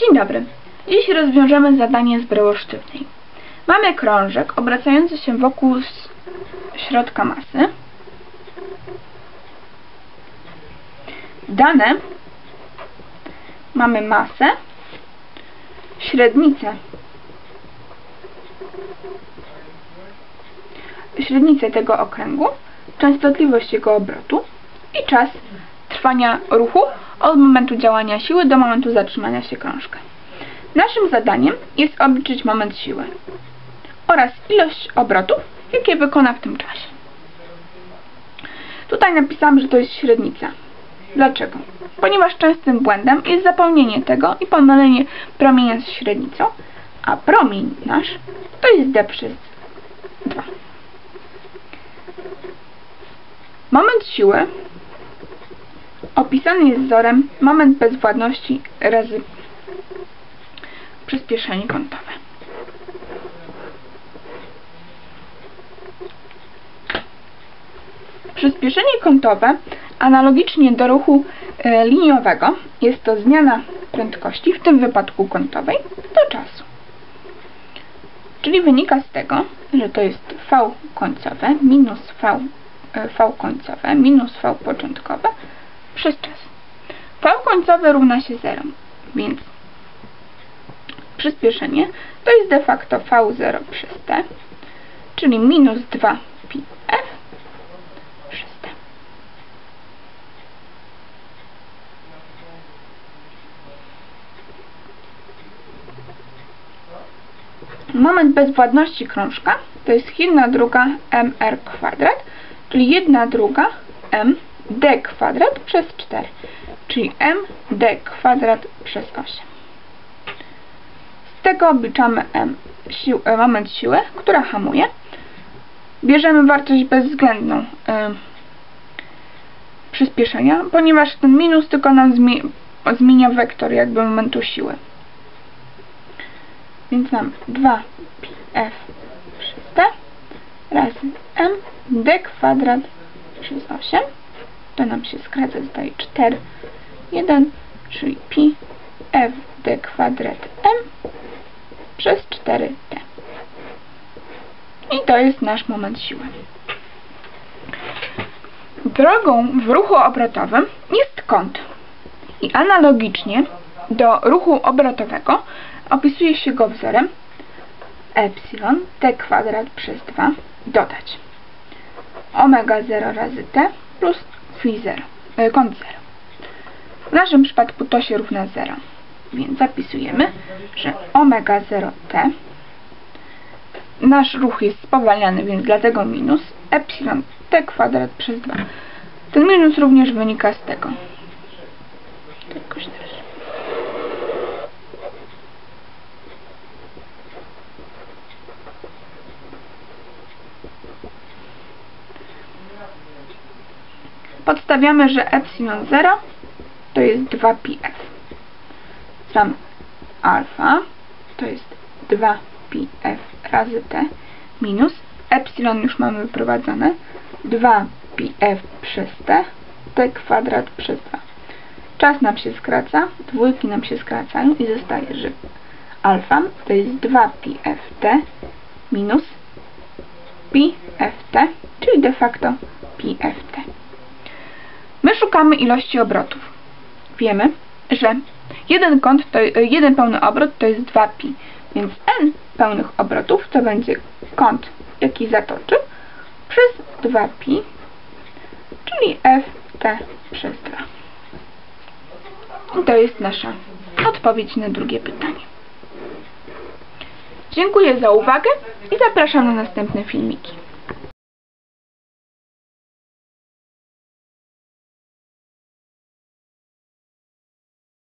Dzień dobry. Dziś rozwiążemy zadanie z bryły sztywnej. Mamy krążek obracający się wokół środka masy. Dane mamy masę, średnicę, średnicę tego okręgu, częstotliwość jego obrotu i czas trwania ruchu od momentu działania siły do momentu zatrzymania się krążka. Naszym zadaniem jest obliczyć moment siły oraz ilość obrotów, jakie wykona w tym czasie. Tutaj napisałam, że to jest średnica. Dlaczego? Ponieważ częstym błędem jest zapełnienie tego i pomylenie promienia z średnicą, a promień nasz to jest d przez 2. Moment siły opisany jest wzorem moment bezwładności razy przyspieszenie kątowe. Przyspieszenie kątowe analogicznie do ruchu e, liniowego jest to zmiana prędkości, w tym wypadku kątowej, do czasu. Czyli wynika z tego, że to jest v końcowe minus v, e, v końcowe minus v początkowe przez czas. V końcowe równa się 0, więc przyspieszenie to jest de facto V0 przez T, czyli minus 2 pi f przez T. Moment bezwładności krążka to jest 1 druga mr kwadrat, czyli 1 druga m d kwadrat przez 4, czyli md kwadrat przez 8. Z tego obliczamy m, sił, e, moment siły, która hamuje. Bierzemy wartość bezwzględną y, przyspieszenia, ponieważ ten minus tylko nam zmie zmienia wektor jakby momentu siły. Więc mam 2 pi f przez t razy m d kwadrat przez 8 to nam się skraca, zostaje 4, 1, czyli pi f d kwadrat m przez 4t. I to jest nasz moment siły. Drogą w ruchu obrotowym jest kąt. I analogicznie do ruchu obrotowego opisuje się go wzorem epsilon t kwadrat przez 2 dodać omega 0 razy t plus 0, e, kąt 0. W naszym przypadku to się równa 0, więc zapisujemy, że omega 0t nasz ruch jest spowalniany, więc dlatego minus epsilon t kwadrat przez 2. Ten minus również wynika z tego. Podstawiamy, że epsilon 0 to jest 2πf. Sam alfa to jest 2πf razy t minus epsilon już mamy wyprowadzone 2πf przez t t kwadrat przez 2. Czas nam się skraca, dwójki nam się skracają i zostaje, że alfa to jest 2πft minus πft, czyli de facto πft. My szukamy ilości obrotów. Wiemy, że jeden kąt, to, jeden pełny obrot to jest 2pi, więc n pełnych obrotów to będzie kąt, jaki zatoczy, przez 2pi, czyli ft przez 2. I to jest nasza odpowiedź na drugie pytanie. Dziękuję za uwagę i zapraszam na następne filmiki.